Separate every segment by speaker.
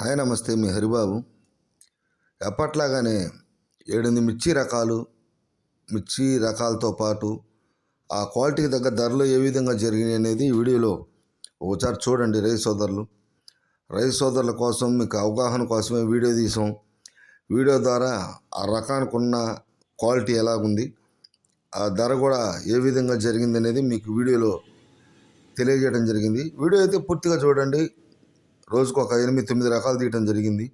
Speaker 1: Hi నమస్తే మీ హరిబాబు. ఎప్పట్లాగానే ఏడెనిమిది మిర్చి రకాలు మిర్చి రకాలతో పాటు ఆ క్వాలిటీకి తగ్గ ధరలు ఏ విధంగా జరిగినాయి అనేది ఈ వీడియోలో ఒకసారి చూడండి రైతు సోదరులు. రైతు సోదరుల కోసం మీకు అవగాహన కోసమే వీడియో తీసాం. వీడియో ద్వారా ఆ రకానికి ఉన్న క్వాలిటీ ఎలాగుంది ఆ ధర కూడా ఏ విధంగా జరిగింది అనేది మీకు వీడియోలో తెలియజేయడం జరిగింది. వీడియో అయితే పూర్తిగా చూడండి. రోజుకు ఒక ఎనిమిది తొమ్మిది రకాలు తీయటం జరిగింది.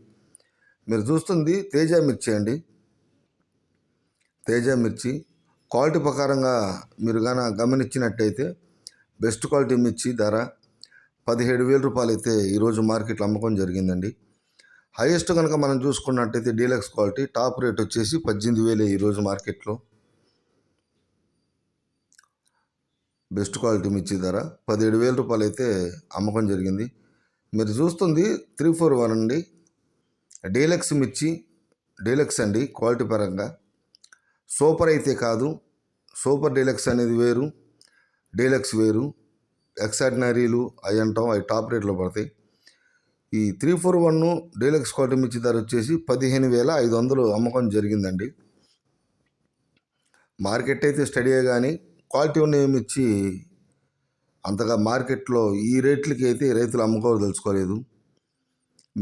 Speaker 1: మీరు చూస్తుంది తేజ మిర్చి అండి. తేజ మిర్చి క్వాలిటీ ప్రకారంగా మీరు గాన గమనించినట్టయితే బెస్ట్ క్వాలిటీ మిర్చి ధర పదిహేడు వేల రూపాయలు అయితే ఈరోజు మార్కెట్లో అమ్మకం జరిగిందండి. హైయెస్ట్ కనుక మనం చూసుకున్నట్టయితే డీలక్స్ క్వాలిటీ టాప్ రేట్ వచ్చేసి పద్దెనిమిది వేలే ఈరోజు మార్కెట్లో. బెస్ట్ క్వాలిటీ మిర్చి ధర పదిహేడు వేల రూపాయలు అయితే అమ్మకం జరిగింది. మీరు చూస్తుంది త్రీ ఫోర్ వన్ అండి. డీలక్స్ మిర్చి డీలక్స్ అండి క్వాలిటీ పరంగా. సూపర్ అయితే కాదు. సూపర్ డీలక్స్ అనేది వేరు. డీలక్స్ వేరు. ఎక్సార్డినరీలు అవి అంటాం అవి టాప్ రేట్లో పడతాయి. ఈ three four one deluxe quality మిర్చి ధర వచ్చేసి పదిహేను వేల ఐదు వందలు అమ్మకం జరిగిందండి. మార్కెట్ అయితే స్టడీయే కానీ క్వాలిటీ ఉన్న మిర్చి అంతగా మార్కెట్లో ఈ రేట్లకి అయితే రైతులు అమ్ముకోవాలి తెలుసుకోలేదు.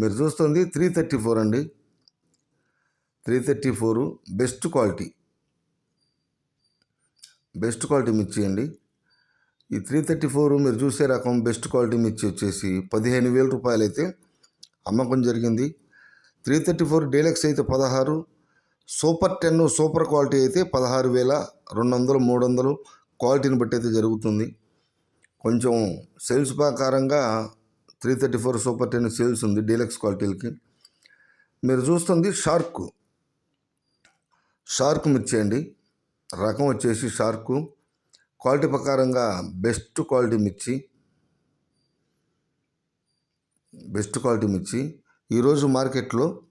Speaker 1: మీరు చూస్తుంది త్రీ థర్టీ ఫోర్ అండి. Three thirty four best quality best quality మిర్చి అండి. ఈ త్రీ థర్టీ ఫోర్ మీరు చూసే రకం బెస్ట్ క్వాలిటీ మిర్చి వచ్చేసి పదిహేను వేల రూపాయలు అయితే అమ్మకం జరిగింది. త్రీ థర్టీ ఫోర్ డీలక్స్ అయితే పదహారు సూపర్ టెన్ సూపర్ క్వాలిటీ అయితే పదహారు వేల రెండు వందలు మూడు వందలు క్వాలిటీని బట్టి అయితే జరుగుతుంది. కొంచెం సేల్స్ ప్రకారంగా three thirty four super ten sales ఉంది డీలక్స్ క్వాలిటీలకి. మీరు చూస్తుంది షార్క్. షార్క్ మిర్చి అండి. రకం వచ్చేసి షార్కు. క్వాలిటీ ప్రకారంగా బెస్ట్ క్వాలిటీ మిర్చి. బెస్ట్ క్వాలిటీ మిర్చి. ఈరోజు మార్కెట్లో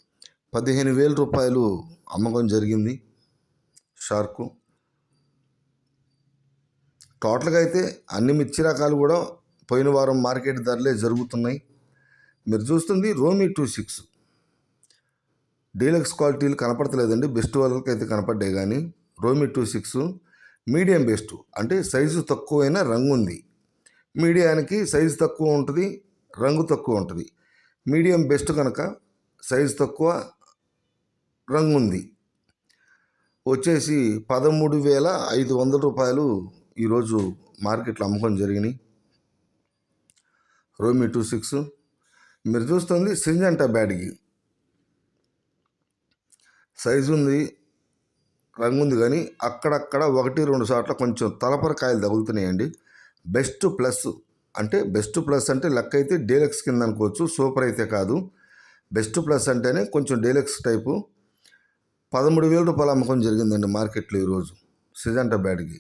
Speaker 1: పదిహేను వేల రూపాయలు అమ్మకం జరిగింది షార్కు. టోటల్గా అయితే అన్ని మిర్చి రకాలు కూడా పోయిన వారం మార్కెట్ ధరలే జరుగుతున్నాయి. మీరు చూస్తుంది రోమి టూ సిక్స్. డీలక్స్ క్వాలిటీలు కనపడతలేదండి. బెస్ట్ వాళ్ళకి అయితే కనపడ్డాయి కానీ రోమి టూ సిక్స్ మీడియం బెస్ట్. అంటే సైజు తక్కువైన రంగు ఉంది. మీడియానికి సైజు తక్కువ ఉంటుంది రంగు తక్కువ ఉంటుంది. మీడియం బెస్ట్ కనుక సైజు తక్కువ రంగు ఉంది. వచ్చేసి పదమూడు వేల ఐదు వందల రూపాయలు ఈరోజు మార్కెట్లో అమ్మకం జరిగినాయి. రోమీ టూ సిక్స్. మీరు చూస్తుంది సింజంటా బ్యాడ్కి సైజు ఉంది రంగు ఉంది కానీ అక్కడక్కడ ఒకటి రెండు సార్లు కొంచెం తలపరకాయలు తగులుతున్నాయండి. బెస్ట్ ప్లస్ అంటే బెస్ట్ ప్లస్ అంటే లక్ అయితే డీలక్స్ కింద అనుకోవచ్చు సూపర్ అయితే కాదు. బెస్ట్ ప్లస్ అంటేనే కొంచెం డీలక్స్ టైపు. పదమూడు వేల రూపాయలు అమ్మకం జరిగిందండి మార్కెట్లో ఈరోజు. సిజంటా బ్యాడ్కి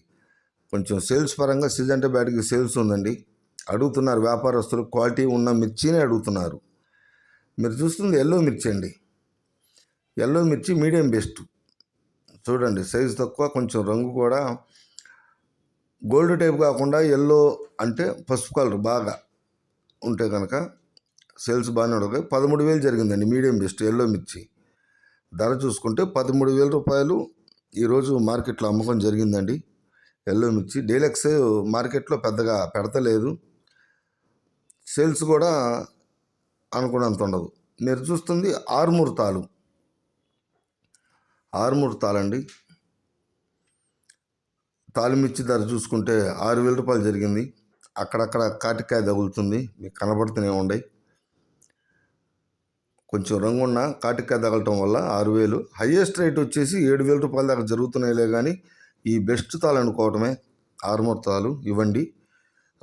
Speaker 1: కొంచెం సేల్స్ పరంగా సిజంటా బ్యాడ్కి సేల్స్ ఉందండి. అడుగుతున్నారు వ్యాపారస్తులు క్వాలిటీ ఉన్న మిర్చినే అడుగుతున్నారు. మీరు చూస్తుంది ఎల్లో మిర్చి అండి. ఎల్లో మిర్చి మీడియం బెస్ట్. చూడండి సైజు తక్కువ కొంచెం రంగు కూడా. గోల్డ్ టైప్ కాకుండా ఎల్లో అంటే పసుపు కలర్ బాగా ఉంటే కనుక సేల్స్ బాగానే ఉండదు పదమూడు వేలు జరిగిందండి మీడియం బెస్ట్ ఎల్లో మిర్చి. ధర చూసుకుంటే పదమూడు వేల రూపాయలు ఈరోజు మార్కెట్లో అమ్మకం జరిగిందండి. ఎల్లో మిర్చి. డీలక్స్ మార్కెట్లో పెద్దగా పెడతలేదు. సేల్స్ కూడా అనుకున్నంత ఉండదు. మీరు చూస్తుంది ఆరుమూరు తాలు. ఆరుమూరు తాళండి తాలిమిర్చి ధర చూసుకుంటే ఆరు వేల రూపాయలు జరిగింది. అక్కడక్కడ కాటికాయ తగులుతుంది. మీకు కనబడుతూనే ఉండే. కొంచెం రంగున్న కాటికాయ తగలటం వల్ల ఆరు వేలు. హయ్యెస్ట్ రేట్ వచ్చేసి ఏడు వేల రూపాయల దాకా జరుగుతున్నాయిలే కానీ ఈ బెస్ట్ తాలు అనుకోవటమే. ఆరుమూరు తాలు ఇవ్వండి.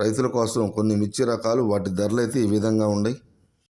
Speaker 1: రైతుల కోసం కొన్ని మిర్చి రకాలు వాటి ధరలు అయితే ఈ విధంగా ఉన్నాయి.